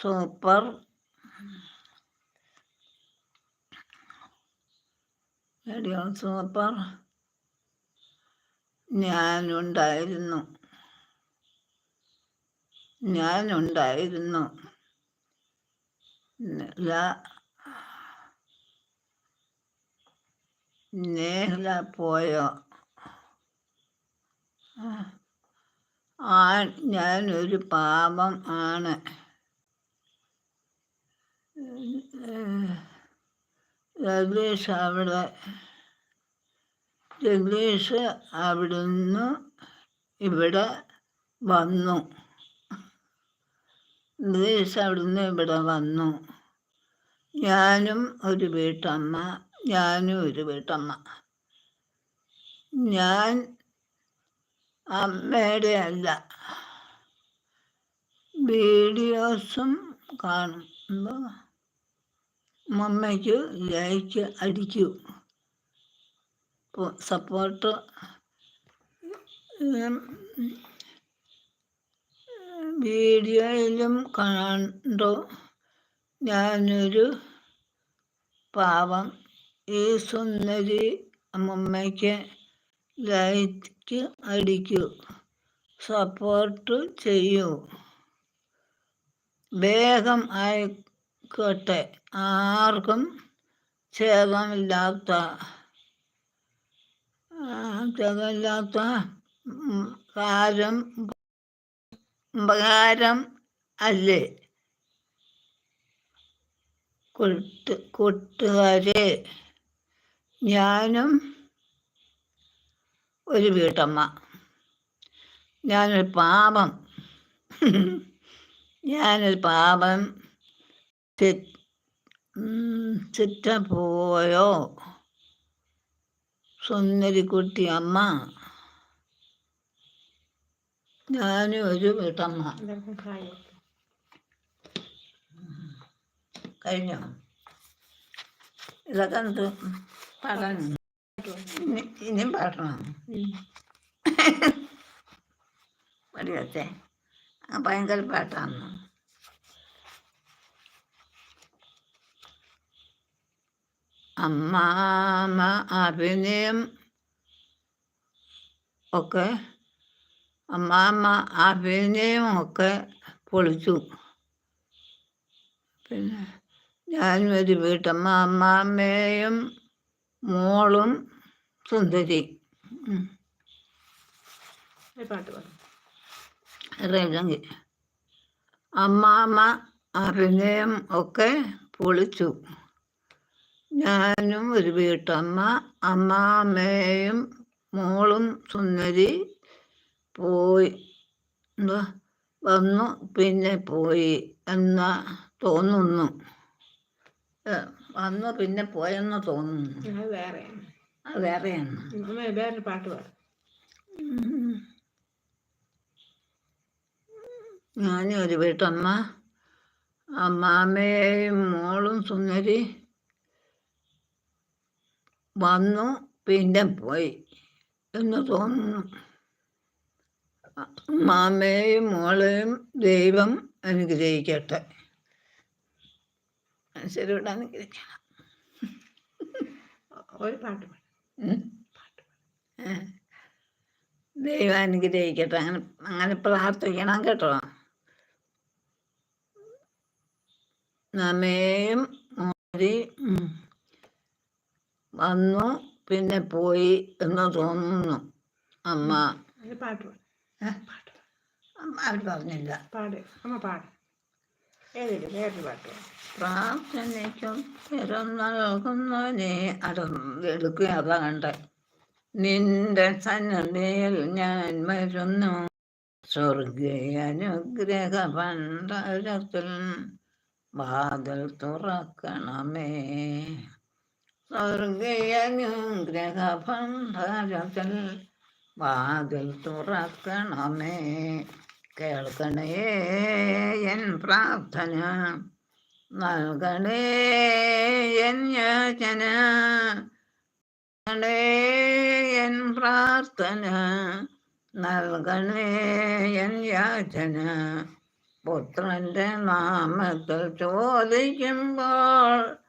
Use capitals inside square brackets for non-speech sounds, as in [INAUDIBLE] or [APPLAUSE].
Super. Radio super ഞാനുണ്ടായിരുന്നു. ഞാനുണ്ടായിരുന്നു. നേഹ്ല. പോയോ? ആ ഞാനൊരു പാപം ആണ്. ജഗദീഷ് അവിടെ ജഗദീഷ് അവിടുന്ന് ഇവിടെ വന്നു. ജഗദീഷ് അവിടുന്ന് ഇവിടെ വന്നു. ഞാനും ഒരു വീട്ടമ്മ ഞാനും ഒരു വീട്ടമ്മ. ഞാൻ അമ്മയുടെ അല്ല. വീഡിയോസും കാണും. എന്തോ മമ്മയ്ക്ക് ലൈക്ക് അടിക്കൂ സപ്പോർട്ട്. വീഡിയോയിലും കണ്ടു. ഞാനൊരു പാവം. ഈ സുന്ദരി അമ്മമ്മയ്ക്ക് ലൈക്ക് അടിക്കൂ. സപ്പോർട്ട് ചെയ്യൂ. വേഗം ആയിക്കോട്ടെ ആർക്കും ക്ഷേമമില്ലാത്ത ക്ഷേമമില്ലാത്ത കാര്യം ഉപകാരം അല്ലേ? കൂട്ട് കൂട്ടുകാരെ ഞാനും ഒരു വീട്ടമ്മ. ഞാനൊരു പാപം. [LAUGHS] ഞാനൊരു പാപം തെ- ഉം, തെറ്റ പോയോ? സുന്ദരിക്കുട്ടി അമ്മ. ഞാനും ഒരു വീട്ടമ്മ. കഴിഞ്ഞോ? ഇതൊക്കെ എന്ത്? പാടാൻ ഇനി ഇനിയും പാടണം ആ ഭയങ്കര പാട്ടാണ് അമ്മാമ അഭിനയം. ഒക്കെ. അമ്മാമ്മ അഭിനയം ഒക്കെ പൊളിച്ചു. പിന്നെ ഞാനും ഒരു വീട്ടമ്മ അമ്മാമ്മയും മോളും സുന്ദരി. പാട്ട് പാടും. അമ്മാമ്മ അഭിനയം ഒക്കെ പൊളിച്ചു. ഞാനും ഒരു വീട്ടമ്മ അമ്മാമ്മയും മോളും സുന്ദരി പോയി വന്നു. പിന്നെ പോയി എന്ന തോന്നുന്നു. വന്നു പിന്നെ പോയെന്ന് തോന്നുന്നു. വേറെയാണ്. പാട്ട് പാടും. ഞാനും ഒരു വീട്ടമ്മ അമ്മാമ്മയെയും മോളും സുന്ദരി വന്നു പിന്നെ പോയി. എന്ന് തോന്നുന്നു. മാമയും മോളെയും ദൈവം അനുഗ്രഹിക്കട്ടെ. ശരിയോട് അനുഗ്രഹിക്കണം. ഒരു പാട്ട് പാട്ട്. ദൈവം അനുഗ്രഹിക്കട്ടെ. അങ്ങനെ അങ്ങനെ പ്രാർത്ഥിക്കണം കേട്ടോ. നമ്മയും മോരി വന്നു പിന്നെ പോയി എന്ന് തോന്നുന്നു. അമ്മ. പാട്ട് അവർ പറഞ്ഞില്ല. എടുക്കുക അതാണ്ട് നിന്റെ സന്നദ്ധയിൽ ഞാൻ വരുന്നു. സ്വർഗീയ അനുഗ്രഹ ഭണ്ഡാരത്തിൽ വാതിൽ തുറക്കണമേ. സ്വർഗീയ അനുഗ്രഹ ഭണ്ഡാരത്തിൽ വാതിൽ തുറക്കണമേ. കേൾക്കണേ എൻ പ്രാർത്ഥന. നൽകണേ എൻ യാചന. എൻ പ്രാർത്ഥന. നൽകണേ എൻ യാചന. പുത്രന്റെ നാമത്തിൽ ചോദിക്കുമ്പോൾ